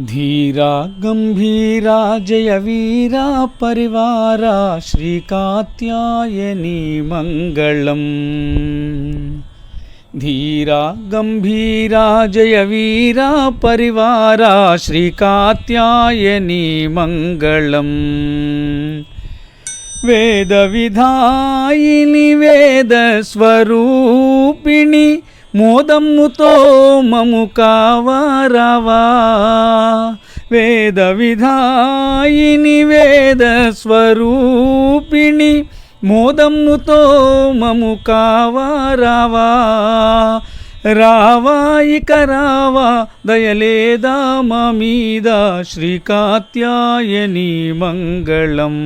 धीरा गम्भीरा जयवीरा परिवारा श्रीकात्यायनी मङ्गलम् धीरा गम्भीरा जयवीरा परिवारा श्रीकात्यायनी मङ्गलम् वेदविधायिनि वेदस्वरूपिणि మోదమ్ముతో మము కావారావా? వేద విధాయిని వేద స్వరూపిణి మోదమ్ముతో మము కావారావా? రావా ఇక రావా దయలేదా మా మీద? శ్రీకాత్యాయని మంగళం.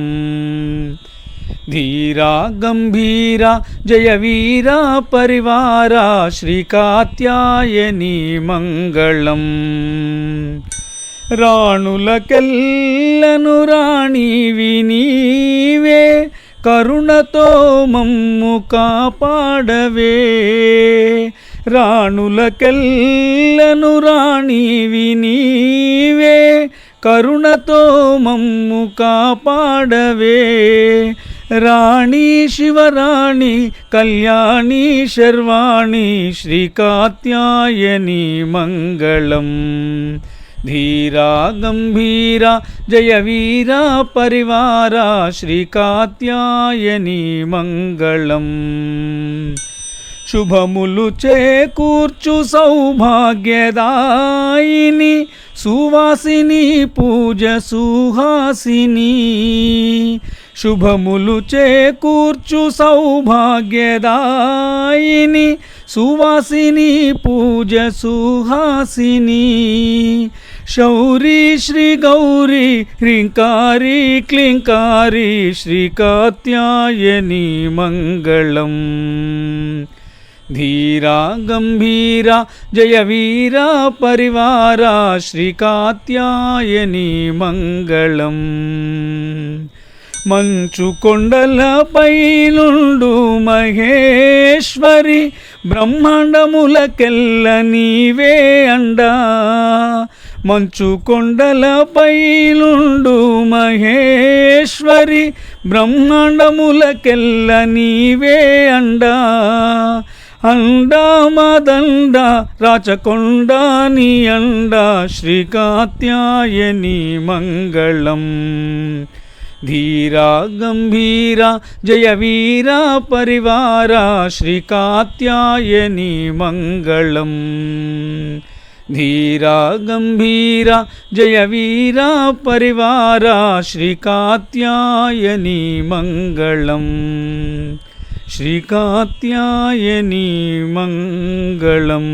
ధీరా గంభీర జయ వీరా పరివారా శ్రీకాత్యాయని మంగళం రాణులకెల్లను రాణి వినీవే కరుణతో మమ్ము కాపాడవే రాణులకెల్లను రాణి వినీవే కరుణతో మమ్ము కాపాడవే ராணி சிவராணி கல்யாணி ஷர்வாணி ஸ்ரீ காத்தியாயனி மங்களம். धीरा गम्भीरा जयवीरा परिवारा श्रीकात्यायनी मङ्गलम् శుభములు చేకూర్చు సౌభాగ్యదాయిని సువాసిని పూజ సుహాసిని. శుభములు చేకూర్చు సౌభాగ్యదాయిని సువాసిని పూజ సుహాసిని. శౌరీ శ్రీ గౌరీ హ్రీంకారీ క్లింకారీ శ్రీకాత్యాయని మంగళం. ధీరా గంభీరా జయ వీరా పరివారా శ్రీకాత్యాయని మంగళం మంచు కొండలపై నుండు మహేశ్వరి బ్రహ్మాండములకెల్ల నీవే అండా మంచు కొండలపై నుండు మహేశ్వరి బ్రహ్మాండములకెల్ల నీవే అండా అండా మదండ రాచకొండ నీ అండ శ్రీకాత్యాయని మంగళం ధీరా గంభీరా జయ వీరా పరివారా శ్రీకాత్యాయని మంగళం ధీరా గంభీరా జయ వీరా పరివారా శ్రీకాత్యాయని మంగళం श्रीकात्यायनी मङ्गलम्